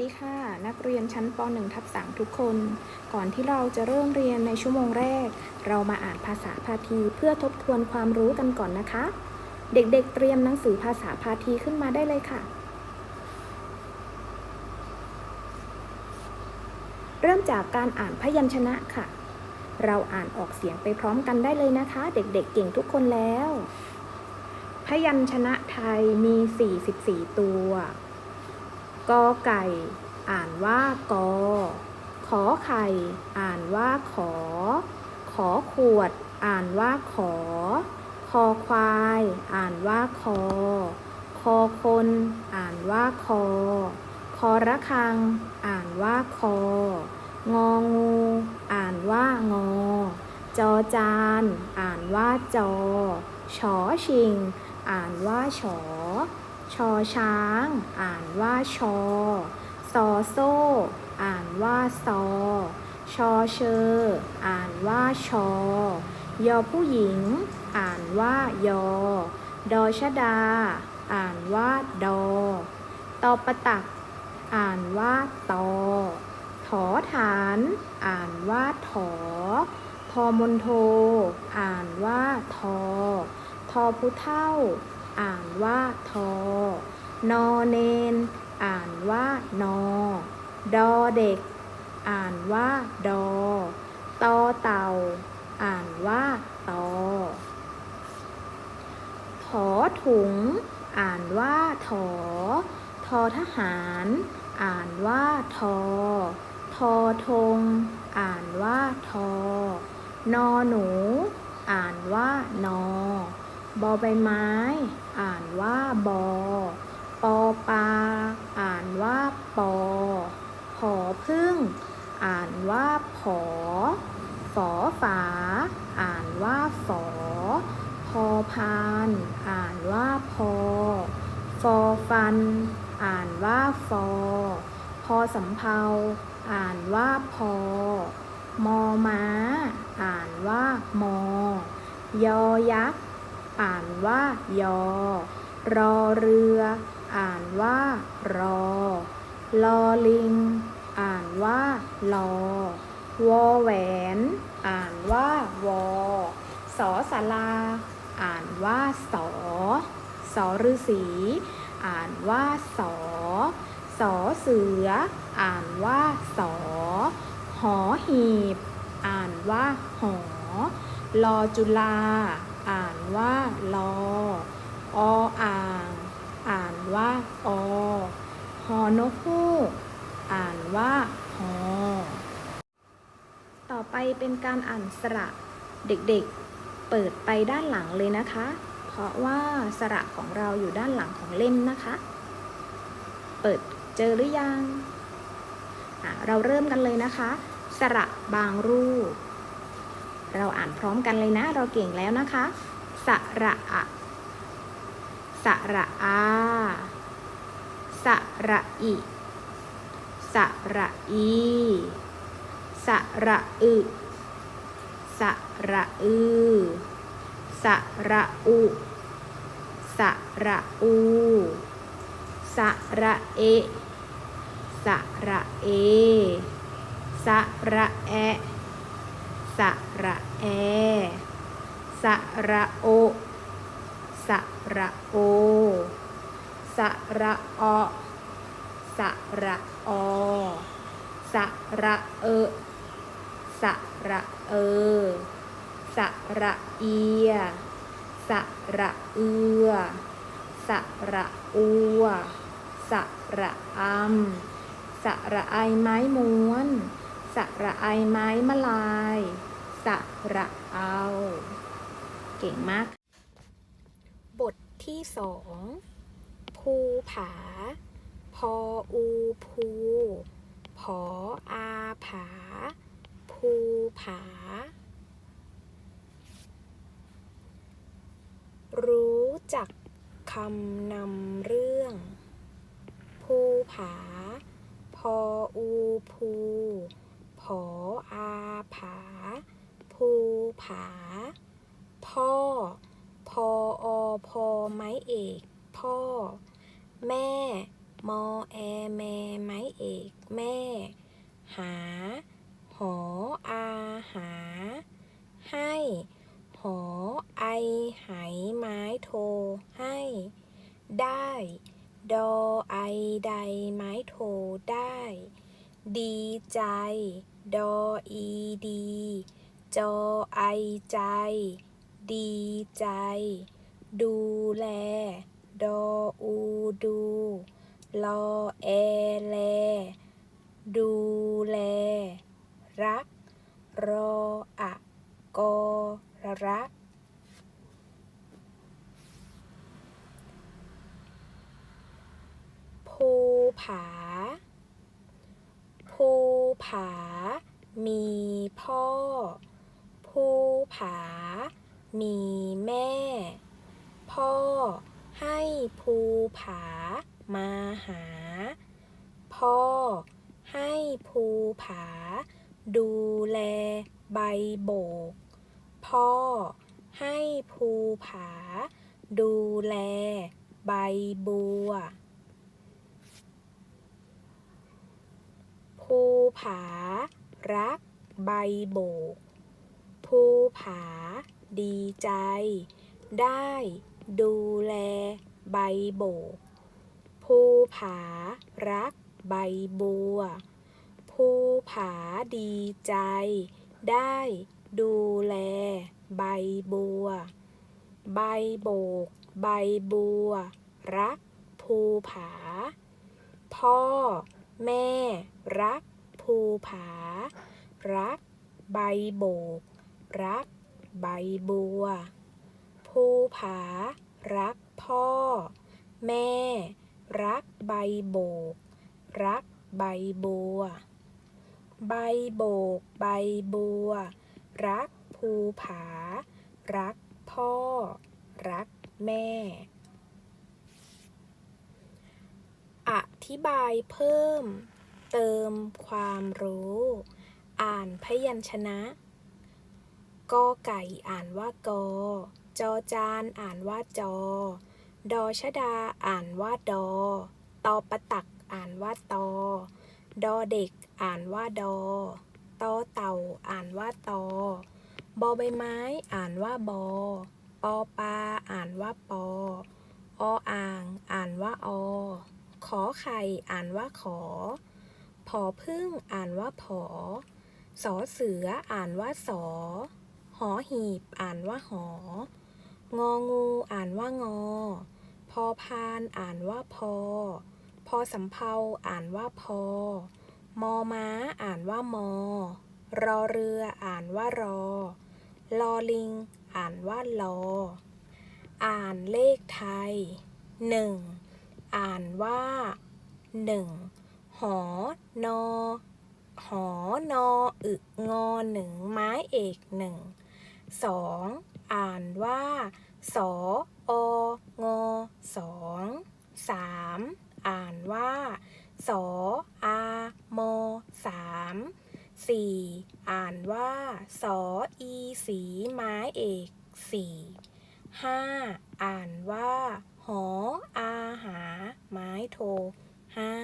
ดีค่ะ นักเรียนชั้นป .1 ทับ3ทุกคน ก่อนที่เราจะเริ่มเรียนในชั่วโมงแรก เรามาอ่านภาษาพาทีเพื่อทบทวนความรู้กันก่อนนะคะ เด็กๆเตรียมหนังสือภาษาพาทีขึ้นมาได้เลยค่ะ เริ่มจากการอ่านพยัญชนะค่ะ เราอ่านออกเสียงไปพร้อมกันได้เลยนะคะ เด็กๆเก่งทุกคนแล้ว พยัญชนะไทยมี 44 ตัว กอไก่ อ่านว่ากอ ขอไข่ อ่านว่าขอ ขอขวด อ่านว่าขอ คอควาย อ่านว่าคอ คอคน อ่านว่าคอ คอระฆัง อ่านว่าคอ งองู อ่านว่างอ จอจาน อ่านว่าจอ ชอชิง อ่านว่าฉอ ชอช้าง อ่านว่าชอ ซอโซ่ อ่านว่าซอ ชอเชอ อ่านว่าชอ ยอผู้หญิง อ่านว่ายอ ดอชดา อ่านว่าดอ ตอประตัก อ่านว่าตอ ถอฐาน อ่านว่าถอ ทอมนโท อ่านว่าทอ ทอผู้เท่า อ่านว่าทอ นอเนน อ่านว่านอ ดอเด็ก อ่านว่าดอ ตอเต่า อ่านว่าตอถอถุง อ่านว่าถอ ทอทหาร อ่านว่าทอ ทอทงอ่านว่าทอ นอหนู อ่านว่านอบอใบไม้ อ่านว่าบอปอปลาอ่านว่าปอผอพึ่ง อ่านว่าผอฝอฝา อ่านว่าฝอพอพาน อ่านว่าพอฟอฟัน อ่านว่าฟอพอสำเพาอ่านว่าพอ มอม้า อ่านว่ามอยอยักษ์ อ่านว่ายอ รอเรือ อ่านว่ารอ ลอลิง อ่านว่าลอ วอแหวน อ่านว่าวอ สอสาราอ่านว่าสอ สอฤษี อ่านว่าสอ สอเสือ อ่านว่าสอ หอหีบ อ่านว่าหอ ลอจุลา ว่าลอ ออ่าง อ่านว่าอหอนกฮูกอ่านว่าหอ ต่อไปเป็นการอ่านสระเด็กๆ เปิดไปด้านหลังเลยนะคะ เพราะว่าสระของเราอยู่ด้านหลังของเล่มนะคะ เปิดเจอหรือยัง เราเริ่มกันเลยนะคะ สระบางรูป เราอ่านพร้อมกันเลยนะ เราเก่งแล้วนะคะ สระอะสระอาสระอิสระอีสระอึสระอือสระอุสระอูสระเอสระเอสระแอสระแอ สระโอสระโอสระอสระอสระเอสระเอสระเอียสระเอือสระอัวสระอำสระไอไม้ม้วนสระไอไม้มะลายสระเอา เก่งมาก บทที่สองภูผา พออูภูผออาผา ภูผา รู้จักคำนำเรื่อง ภูผา พออูภูผออาผา ภูผา พ่อ พออพอไม้เอก พ่อ แม่ มอแอแมไม้เอก แม่ หา หออาหา ให้ หอไอไหไม้โท ให้ ได้ ดอไอใดไม้โทได้ ดีใจ ดออีดี จอไอใจ ดีใจ ดูแล ดออูดู ลอแอแล ดูแล รัก รออะกอรัก ภูผา ภูผา มีพ่อ ภูผา มีแม่ พ่อ ให้ภูผา มาหา พ่อ ให้ภูผา ดูแลใบโบก พ่อ ให้ภูผา ดูแลใบบัวภูผา รัก ใบโบกภูผา ดีใจ ได้ดูแลใบโบก ภูผารักใบบัว ภูผาดีใจ ได้ดูแลใบบัว ใบโบก ใบบัว รัก ภูผา พ่อ แม่ รัก ภูผา รัก ใบโบก รัก ใบบัว ภูผา รักพ่อ แม่ รักใบโบก รักใบบัว ใบโบก ใบบัว รักภูผา รักพ่อ รักแม่ อธิบายเพิ่ม เติมความรู้ อ่านพยัญชนะ กอไก่อ่านว่ากอ จอจานอ่านว่าจอ ดอชดาอ่านว่าดอ ตอประตักอ่านว่าตอ ดอเด็กอ่านว่าดอ ตอเต่าอ่านว่าตอ บอใบไม้อ่านว่าบอ ปอปลาอ่านว่าปอ ออ่างอ่านว่าอ ขอไข่อ่านว่าขอ ผอพึ่งอ่านว่าผอสอเสืออ่านว่าสอ หอหีบอ่านว่าหอ งองูอ่านว่างอ พอพานอ่านว่าพอ พอสำเพาอ่านว่าพอ มอม้าอ่านว่ามอ รอเรืออ่านว่ารอ ลอลิง อ่านว่าลอ อ่านเลขไทยหนึ่งอ่านว่าหนึ่งหอนอหอนออึงอหนึ่งไม้เอกหนึ่ง สองอ่านว่าสอองอสองสามอ่านว่าสออามสามสี่อ่านว่าสออีสีไม้เอกสี่ห้าอ่านว่าหออาหา ไม้โทห้า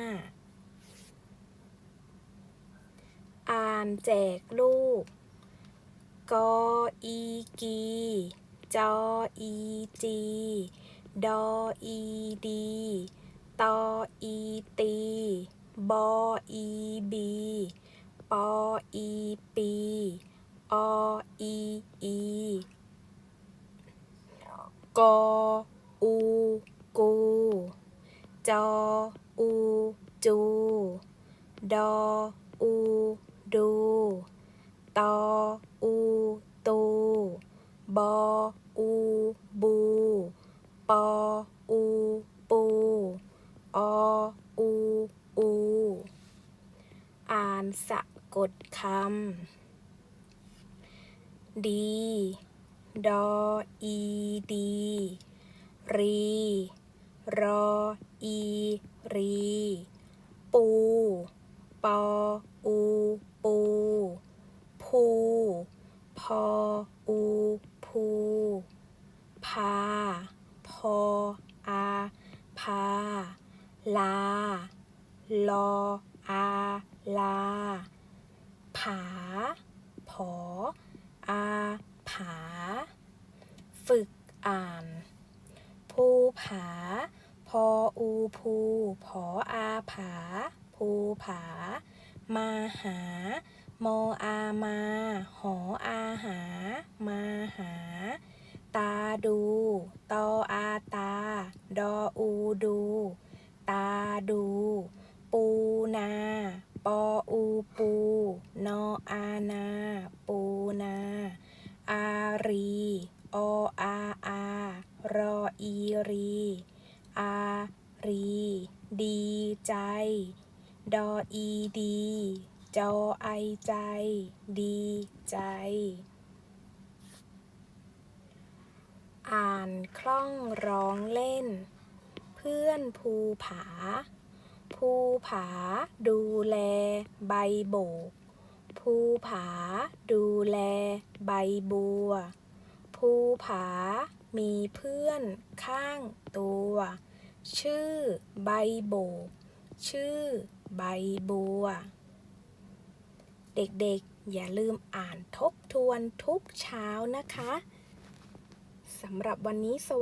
อ่านแจกลูก กออีกี จออีจี ดออีดี ตออีตี บออีบี ปออีปี ออีอีกออูกู จออูจู ดออูดู ตออูตู บอ อู บู ปอ อู ปู ออู อู อ่านสะกดคำ ดี ดอ อี ดี รี รอ อี รี ปู ปอ อู ปูพูพอ อู พูพา พอ อา พา ลา ลอ อา ลา ผา ผอ อา ผา ฝึกอ่านภูผา พออูภูผออาผา ภูผา มาหา มออามา หออาหา มาหา ตาดู ตออาตา ดออูดู ตาดู ปูนา ปออูปู นออานา ปูนา อารี ออาอา รออีรี อารี ดีใจ ดออีดี จอไอใจ ดีใจ อ่านคล่องร้องเล่น เพื่อนภูผา ภูผาดูแลใบโบก ภูผาดูแลใบบัว ภูผามีเพื่อนข้างตัว ชื่อใบโบก ชื่อใบบัว เด็กๆ อย่าลืมอ่านทบทวนทุกเช้านะคะสำหรับวันนี้สวัส